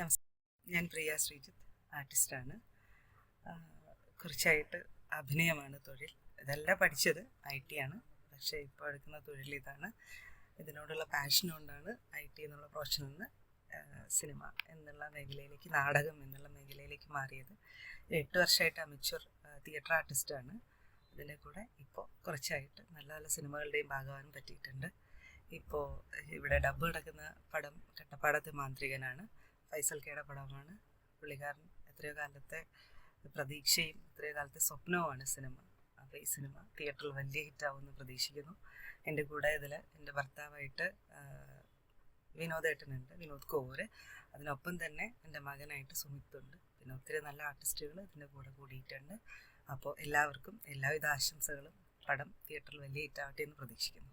നമസ്കാരം ഞാൻ പ്രിയ ശ്രീജിത്ത് ആർട്ടിസ്റ്റാണ്. കുറച്ചായിട്ട് അഭിനയമാണ് തൊഴിൽ. ഇതല്ല പഠിച്ചത് ഐ ടി ആണ്. പക്ഷേ ഇപ്പോൾ എടുക്കുന്ന തൊഴിൽ ഇതാണ്. ഇതിനോടുള്ള പാഷൻ കൊണ്ടാണ് ഐ ടി എന്നുള്ള പ്രൊഫഷനിൽ നിന്ന് സിനിമ എന്നുള്ള മേഖലയിലേക്ക് നാടകം എന്നുള്ള മേഖലയിലേക്ക് മാറിയത്. എട്ട് വർഷമായിട്ട് അമിച്ചൂർ തിയേറ്റർ ആർട്ടിസ്റ്റാണ് ഇതിന്റെ കൂടെ ഇപ്പോൾ കുറച്ചായിട്ട് നല്ല നല്ല സിനിമകളുടെയും ഭാഗമാകാൻ പറ്റിയിട്ടുണ്ട്. ഇപ്പോൾ ഇവിടെ ഡബ്ബ് കിടക്കുന്ന പടം കട്ടപ്പാടത്തെ മാന്ത്രികനാണ്. ഫൈസൽ കെയുടെ പടമാണ്. പുള്ളിക്കാരൻ എത്രയോ കാലത്തെ പ്രതീക്ഷയും എത്രയോ കാലത്തെ സ്വപ്നവുമാണ് സിനിമ. അപ്പോൾ ഈ സിനിമ തിയേറ്ററിൽ വലിയ ഹിറ്റാവുമെന്ന് പ്രതീക്ഷിക്കുന്നു. എന്റെ കൂടെ ഇതിൽ എന്റെ ഭർത്താവായിട്ട് വിനോദേട്ടനുണ്ട് വിനോദ് കോവൂര്. അതിനൊപ്പം തന്നെ എന്റെ മകനായിട്ട് സുമിത്തുണ്ട്. പിന്നെ ഒത്തിരി നല്ല ആർട്ടിസ്റ്റുകൾ ഇതിന്റെ കൂടെ കൂടിയിട്ടുണ്ട്. അപ്പോൾ എല്ലാവർക്കും എല്ലാവിധ ആശംസകളും. പടം തിയേറ്ററിൽ വലിയ ഹിറ്റാവട്ടെ എന്ന് പ്രതീക്ഷിക്കുന്നു.